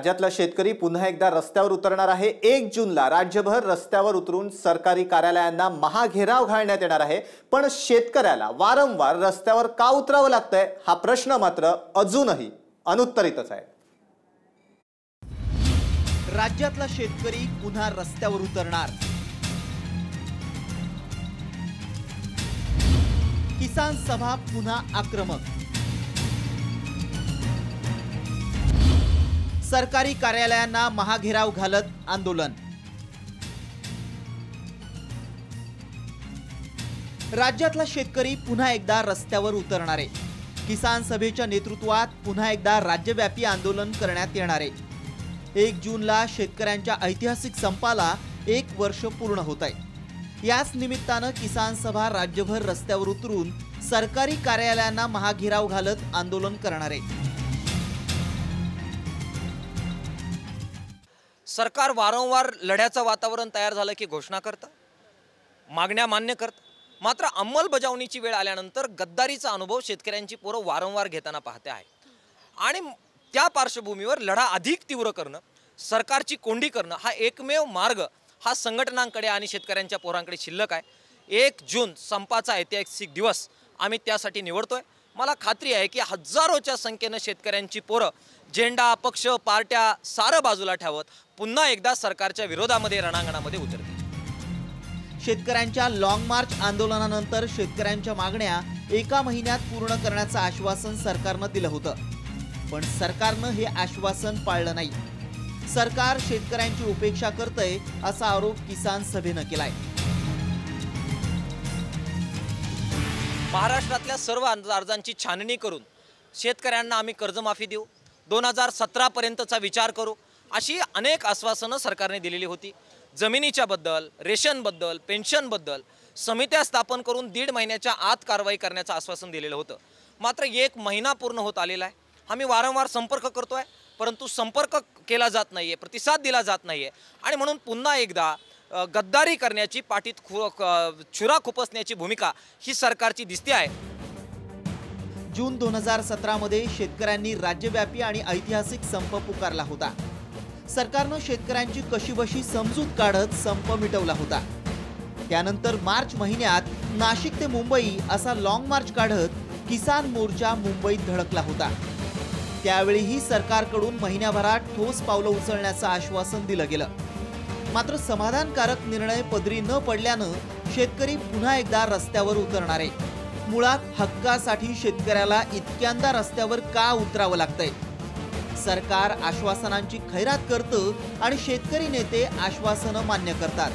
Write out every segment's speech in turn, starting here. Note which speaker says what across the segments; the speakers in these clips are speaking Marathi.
Speaker 1: राज्यातला शेतकरी पुन्हा एकदा रस्त्यावर उतरणार आहे. एक जूनला राज्यभर रस्त्यावर उतरून सरकारी कार्यालयांना महाघेराव घालण्यात येणार आहे. पण शेतकऱ्याला वारंवार रस्त्यावर का उतरावं लागतंय? हा प्रश्न मात्र अजूनही अनुत्तरितच आहे.
Speaker 2: राज्यातला शेतकरी पुन्हा रस्त्यावर उतरणार. किसान सभा पुन्हा आक्रमक. सरकारी कार्यालयांना महाघेराव घालत आंदोलन. राज्यातला शेतकरी पुन्हा एकदा रस्त्यावर उतरणारे. किसान सभेच्या नेतृत्वात पुन्हा एकदा राज्यव्यापी आंदोलन करण्यात येणार. आहे एक जूनला शेतकऱ्यांच्या ऐतिहासिक संपाला एक वर्ष पूर्ण होत आहे याच निमित्तानं किसान सभा राज्यभर रस्त्यावर उतरून सरकारी कार्यालयांना महाघेराव घालत आंदोलन करणार.
Speaker 3: सरकार वारंवार लढ्याचं वातावरण तयार झालं की घोषणा करतं मागण्या मान्य करतं. मात्र अंमलबजावणीची वेळ आल्यानंतर गद्दारीचा अनुभव शेतकऱ्यांची पोरं वारंवार घेताना पाहते आहे. आणि त्या पार्श्वभूमीवर लढा अधिक तीव्र करणं सरकारची कोंडी करणं हा एकमेव मार्ग हा संघटनांकडे आणि शेतकऱ्यांच्या पोरांकडे शिल्लक आहे. एक जून संपाचा ऐतिहासिक दिवस आम्ही त्यासाठी निवडतोय. मला खात्री आहे की हजारोच्या संख्येनं शेतकऱ्यांची पोरं झेंडा पक्ष पार्ट्या सारं बाजूला ठेवत पुन्हा एकदा सरकारच्या विरोधामध्ये रणांगणामध्ये उतरतील.
Speaker 2: शेतकऱ्यांच्या लाँग मार्च आंदोलनानंतर शेतकऱ्यांच्या मागण्या एका महिन्यात पूर्ण करण्याचं आश्वासन सरकारनं दिलं होतं. पण सरकारनं हे आश्वासन पाळलं नाही. सरकार शेतकऱ्यांची उपेक्षा करतंय असा आरोप किसान सभेनं केलाय.
Speaker 3: महाराष्ट्रातल्या सर्व अर्जांची छाननी करून शेतकऱ्यांना आम्ही कर्जमाफी देऊ. दोन हजार सतरापर्यंतचा विचार करू. अशी अनेक आश्वासनं सरकारने दिलेली होती. जमिनीच्याबद्दल रेशनबद्दल पेन्शनबद्दल समित्या स्थापन करून दीड महिन्याच्या आत कारवाई करण्याचं आश्वासन दिलेलं होतं. मात्र एक महिना पूर्ण होत आलेला आहे. आम्ही वारंवार संपर्क करतो आहे परंतु संपर्क केला जात नाही आहे प्रतिसाद दिला जात नाही आहे आणि म्हणून पुन्हा एकदा गद्दारी करण्याची पाठीत खु छुरा चुरा खुपसण्याची भूमिका ही सरकारची दिसते आहे.
Speaker 2: जून दोन हजार सतरामध्ये शेतकऱ्यांनी राज्यव्यापी आणि ऐतिहासिक संप पुकारला होता. सरकारनं शेतकऱ्यांची कशीबशी समजूत काढत संप मिटवला होता. त्यानंतर मार्च महिन्यात नाशिक ते मुंबई असा लाँग मार्च काढत किसान मोर्चा मुंबईत धडकला होता. त्यावेळीही सरकारकडून महिन्याभरात ठोस पावलं उचलण्याचं आश्वासन दिलं गेलं. मात्र समाधानकारक निर्णय पदरी न पडल्यानं शेतकरी पुन्हा एकदा रस्त्यावर उतरणार आहे. मुळात हक्कासाठी शेतकऱ्याला इतक्यांदा रस्त्यावर का उतरावं लागतंय? सरकार आश्वासनांची खैरात करतं आणि शेतकरी नेते आश्वासनं मान्य करतात.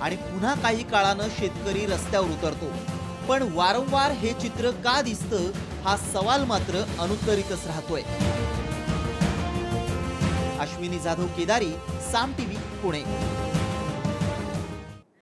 Speaker 2: आणि पुन्हा काही काळानं शेतकरी रस्त्यावर उतरतो. पण वारंवार हे चित्र का दिसतं हा सवाल मात्र अनुत्तरितच राहतोय. अश्विनी जाधव केदारी साम टीव्ही पुणे.